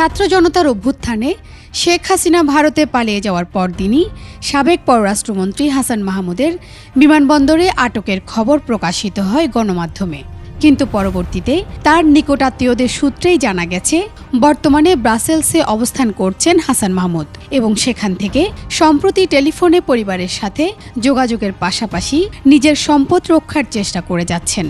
ছাত্র জনতার অভ্যুত্থানে শেখ হাসিনা ভারতে পালিয়ে যাওয়ার পরদিনই সাবেক পররাষ্ট্রমন্ত্রী হাসান মাহমুদের বিমানবন্দরে আটকের খবর প্রকাশিত হয় গণমাধ্যমে। কিন্তু পরবর্তীতে তার নিকটাত্মীয়দের সূত্রেই জানা গেছে, বর্তমানে ব্রাসেলসে অবস্থান করছেন হাসান মাহমুদ এবং সেখান থেকে সম্প্রতি টেলিফোনে পরিবারের সাথে যোগাযোগের পাশাপাশি নিজের সম্পদ রক্ষার চেষ্টা করে যাচ্ছেন।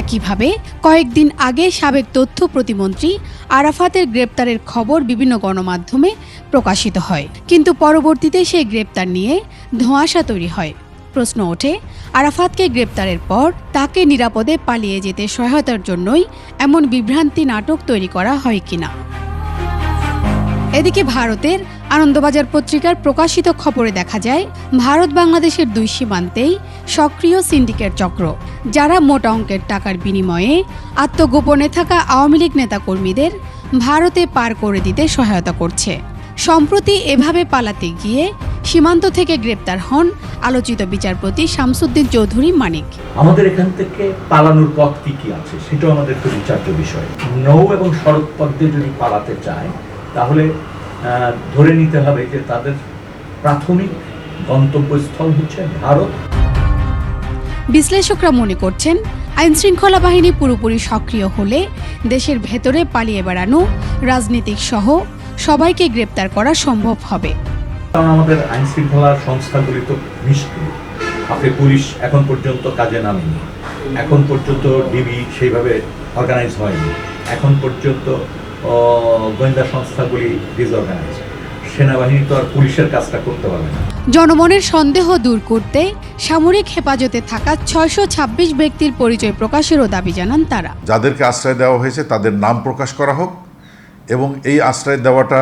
একইভাবে কয়েকদিন আগে সাবেক তথ্য প্রতিমন্ত্রী আরাফাতের গ্রেপ্তারের খবর বিভিন্ন গণমাধ্যমে প্রকাশিত হয়। কিন্তু পরবর্তীতে সেই গ্রেপ্তার নিয়ে ধোঁয়াশা তৈরি হয়। প্রশ্ন ওঠে, আরাফাতকে গ্রেপ্তারের পর তাকে নিরাপদে পালিয়ে যেতে সহায়তার জন্যই এমন বিভ্রান্তি নাটক তৈরি করা হয় কিনা? এদিকে ভারতের আনন্দবাজার পত্রিকার প্রকাশিত খবরে দেখা যায়, ভারত বাংলাদেশের দুই সীমান্তেই সক্রিয় সিন্ডিকেট চক্র, যারা মোটা অঙ্কের টাকার বিনিময়ে আত্মগোপনে থাকা আওয়ামী লীগ নেতাকর্মীদের ভারতে পার করে দিতে সহায়তা করছে। সম্প্রতি এভাবে পালাতে গিয়ে সীমান্ত থেকে গ্রেপ্তার হন আলোচিত বিচারপতি শামসুদ্দিন চৌধুরী মানিক। আমাদের এখান থেকে পালানোর পথ কি কি আছে, সেটাও আমাদের একটু বিচার্য বিষয়। নৌ এবং সড়ক পথ দিয়ে যদি পালাতে চায়, তাহলে ধরে নিতে হবে যে তাদের প্রাথমিক গন্তব্যস্থল হচ্ছে ভারত। বিশ্লেষকরা মনে করছেন আইনশৃঙ্খলা বাহিনী পুরোপুরি সক্রিয় হলে দেশের ভেতরে পালিয়ে বেড়ানো রাজনীতিক সহ সবাইকে গ্রেপ্তার করা সম্ভব হবে। কারণ আমাদের আইন শৃঙ্খলা সংস্থাগুলি তো নিষ্ক্রিয়। আপনি পুলিশ এখন পর্যন্ত কাজে নামেনি। এখন পর্যন্ত ডিবি সেইভাবে অর্গানাইজ হয়নি। এখন পর্যন্ত গোয়েন্দা সংস্থাগুলি ডিসঅর্গানাইজ সেনাবাহিনী তো আর পুলিশের কাজটা করতে পারবে না। জনমনের সন্দেহ দূর করতে সামরিক হেফাজতে থাকা ছয়শো ছাব্বিশ ব্যক্তির পরিচয় প্রকাশেরও দাবি জানান তারা। যাদেরকে আশ্রয় দেওয়া হয়েছে তাদের নাম প্রকাশ করা হোক এবং এই আশ্রয় দেওয়াটা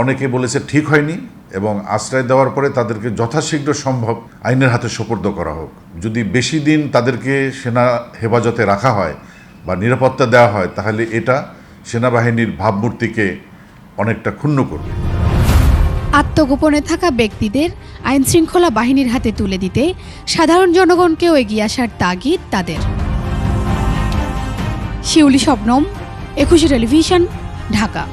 অনেকে বলেছে ঠিক হয়নি এবং আশ্রয় দেওয়ার পরে তাদেরকে যথাশীঘ্র সম্ভব আইনের হাতে সোপর্দ করা হোক। যদি বেশি দিন তাদেরকে সেনা হেফাজতে রাখা হয় বা নিরাপত্তা দেওয়া হয় তাহলে এটা সেনাবাহিনীর ভাবমূর্তিকে অনেকটা ক্ষুণ্ণ করবে। আত্মগোপনে থাকা ব্যক্তিদের আইন শৃঙ্খলা বাহিনীর হাতে তুলে দিতে সাধারণ জনগণকেও এগিয়ে আসার তাগিদ তাদের। শিউলি শবনম, একুশে টেলিভিশন, ঢাকা।